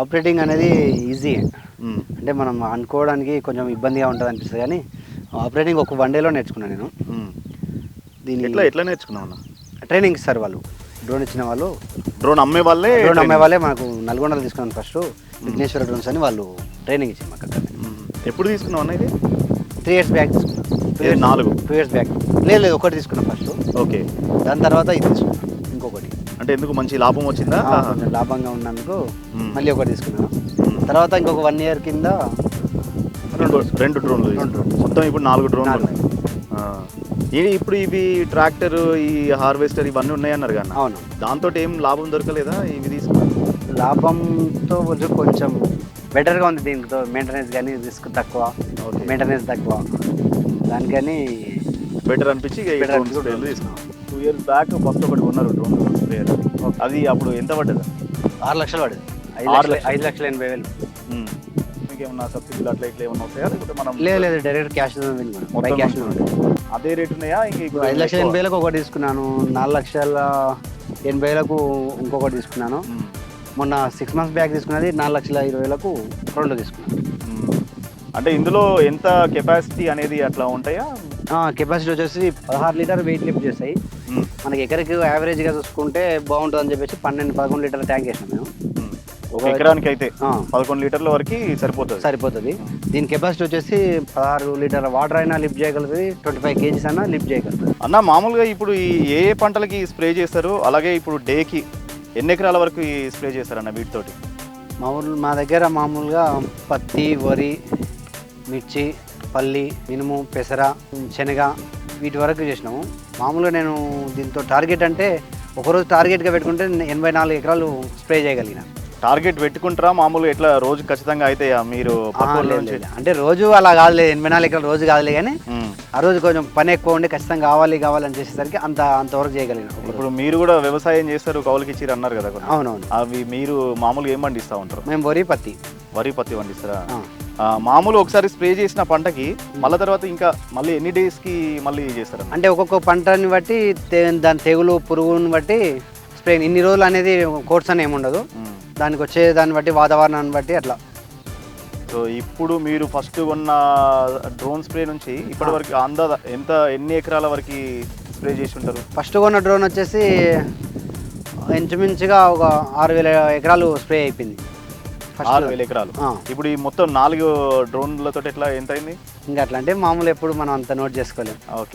Operating అనేది easy. అంటే మనం అనుకోవడానికి కొంచెం ఇబ్బందిగా ఉంటుంది అనిపిస్తుంది కానీ ఆపరేటింగ్ ఒక వన్ డేలో నేర్చుకున్నాను నేను. దీని ఎట్లా ఎట్లా నేర్చుకున్నావు అన్న? ట్రైనింగ్ ఇస్తారు వాళ్ళు. డ్రోన్ ఇచ్చిన వాళ్ళు. డ్రోన్ అమ్మే వాళ్ళే డ్రోన్ అమ్మే వాళ్ళే మనకు నల్గొండలో తీసుకున్నాను ఫస్ట్. విఘ్నేశ్వర డ్రోన్స్ అని వాళ్ళు ట్రైనింగ్ ఇచ్చింది మాకు అక్కడ. ఎప్పుడు తీసుకున్నావు అన్న ఇది? త్రీ ఇయర్స్ బ్యాక్ తీసుకున్నాను నాలుగు? టూ ఇయర్స్ బ్యాక్ లేదు లేదు ఒకటి తీసుకున్నాను ఫస్ట్. ఓకే. దాని తర్వాత ఇది తీసుకున్నాను అంటే ఎందుకు మంచి లాభం వచ్చిందా కొంచెం లాభంగా ఉన్నందుకు. మళ్ళీ ఒకటి తీసుకున్నాను. తర్వాత ఇంకొక వన్ ఇయర్ కింద రెండు రెండు డ్రోన్లు. మొత్తం ఇప్పుడు నాలుగు డ్రోన్లు. ఉన్నాయి. ఇది ఇప్పుడు ఇవి ట్రాక్టర్ ఈ హార్వెస్టర్ ఇవన్నీ ఉన్నాయి అన్నారు కానీ అవును దాంతో ఏం లాభం దొరకలేదా ఇవి తీసుకున్నా లాభంతో కొంచెం కొంచెం బెటర్గా ఉంది దీంతో మెయింటెనెన్స్ కానీ రిస్క్ తక్కువ ఓకే. మెయింటెనెన్స్ తక్కువ దానికని బెటర్ అనిపించి తీసుకున్నాం టూ ఇయర్స్ బ్యాక్ ఫస్ట్ ఒకటి కొన్నారు డ్రోన్ స్ప్రేయర్ అది అప్పుడు ఎంత పడ్డది? ఆరు లక్షలు పడింది ఐదు. ఐదు లక్షల ఎనభై వేలు. మీకు ఏమన్నా సబ్సిడీలు అట్లా ఇట్లా ఏమన్నా వస్తాయా? లేకపోతే మనం లేదు లేదు డైరెక్ట్ క్యాష్ బై క్యాష్ అదే రేట్ ఉన్నాయా? ఇంక ఇప్పుడు ఐదు లక్షల ఎనభై వేలకు ఒకటి తీసుకున్నాను. నాలుగు లక్షల ఎనభై వేలకు ఇంకొకటి తీసుకున్నాను. మొన్న సిక్స్ మంత్స్ బ్యాక్ తీసుకున్నది నాలుగు లక్షల ఇరవై వేలకు రెండు తీసుకున్నాను. అంటే ఇందులో ఎంత కెపాసిటీ అనేది అట్లా ఉంటాయా? కెపాసిటీ వచ్చేసి పదహారు లీటర్ వెయిట్ లిఫ్ట్ చేస్తాయి. మనకి ఎకరికి యావరేజ్గా చూసుకుంటే బాగుంటుంది అని చెప్పేసి పన్నెండు పదకొండు లీటర్ ట్యాంక్ వేసాం మేము. ఒక ఎకరానికి అయితే పదకొండు లీటర్ల వరకు సరిపోతుంది. సరిపోతుంది. దీని కెపాసిటీ వచ్చేసి పదహారు లీటర్ వాటర్ అయినా లిఫ్ట్ చేయగలుగుతుంది ట్వంటీ ఫైవ్ కేజీస్ అయినా లిఫ్ట్ చేయగలుగుతుంది అన్న మామూలుగా ఇప్పుడు ఈ ఏ పంటలకి స్ప్రే చేస్తారు అలాగే ఇప్పుడు డేకి ఎన్ని ఎకరాల వరకు స్ప్రే చేస్తారన్న వీటితోటి? మామూలు మా దగ్గర మామూలుగా పత్తి వరి మిర్చి పల్లి మినుము పెసర శనగ వీటి వరకు చేసినాము. మామూలుగా నేను దీంతో టార్గెట్ అంటే ఒకరోజు టార్గెట్గా పెట్టుకుంటే ఎనభై నాలుగు ఎకరాలు స్ప్రే చేయగలిగిన. టార్గెట్ పెట్టుకుంటారా? మామూలుగా ఎట్లా రోజు ఖచ్చితంగా అయితే మీరు. అంటే రోజు అలా కాదులే ఎనభై నాలుగు ఎకరాలు రోజు కాదులే కానీ. ఆ రోజు కొంచెం పని ఎక్కువ ఉండి ఖచ్చితంగా కావాలి కావాలని చేసేసరికి అంత అంతవరకు చేయగలిగిన. ఇప్పుడు మీరు కూడా వ్యవసాయం చేస్తారు కౌలుకి ఇచ్చిరు అన్నారు కదా. అవునవును. అవి మీరు మామూలుగా ఏం పండిస్తూ ఉంటారు? మేము వరి పత్తి. వరి పత్తి పండిస్తారా? మామూలు ఒకసారి స్ప్రే చేసిన పంటకి మళ్ళీ తర్వాత ఇంకా మళ్ళీ ఎన్ని డేస్కి మళ్ళీ చేస్తారన్న అంటే ఒక్కొక్క పంటని బట్టి దాని తెగులు పురుగుని బట్టి స్ప్రే ఇన్ని రోజులు అనేది కోర్స్ అని ఏముండదు. దానికి వచ్చే దాన్ని బట్టి వాతావరణాన్ని బట్టి అట్లా. సో ఇప్పుడు మీరు ఫస్ట్ కొన్న డ్రోన్ స్ప్రే నుంచి ఇప్పటి వరకు అందాద ఎంత ఎన్ని ఎకరాల వరకు స్ప్రే చేసి ఉంటారు ఫస్ట్ కొన్న డ్రోన్ వచ్చేసి ఇంచుమించుగా ఒక ఆరు వేల ఎకరాలు స్ప్రే అయిపోయింది. ఆరు వేల ఎకరాలు. ఇప్పుడు ఈ మొత్తం నాలుగు డ్రోన్లతో ఎట్లా ఎంత అయింది ఇంకా అట్లా అంటే మామూలు ఎప్పుడు మనం అంత నోట్ చేసుకోలేం. ఓకే.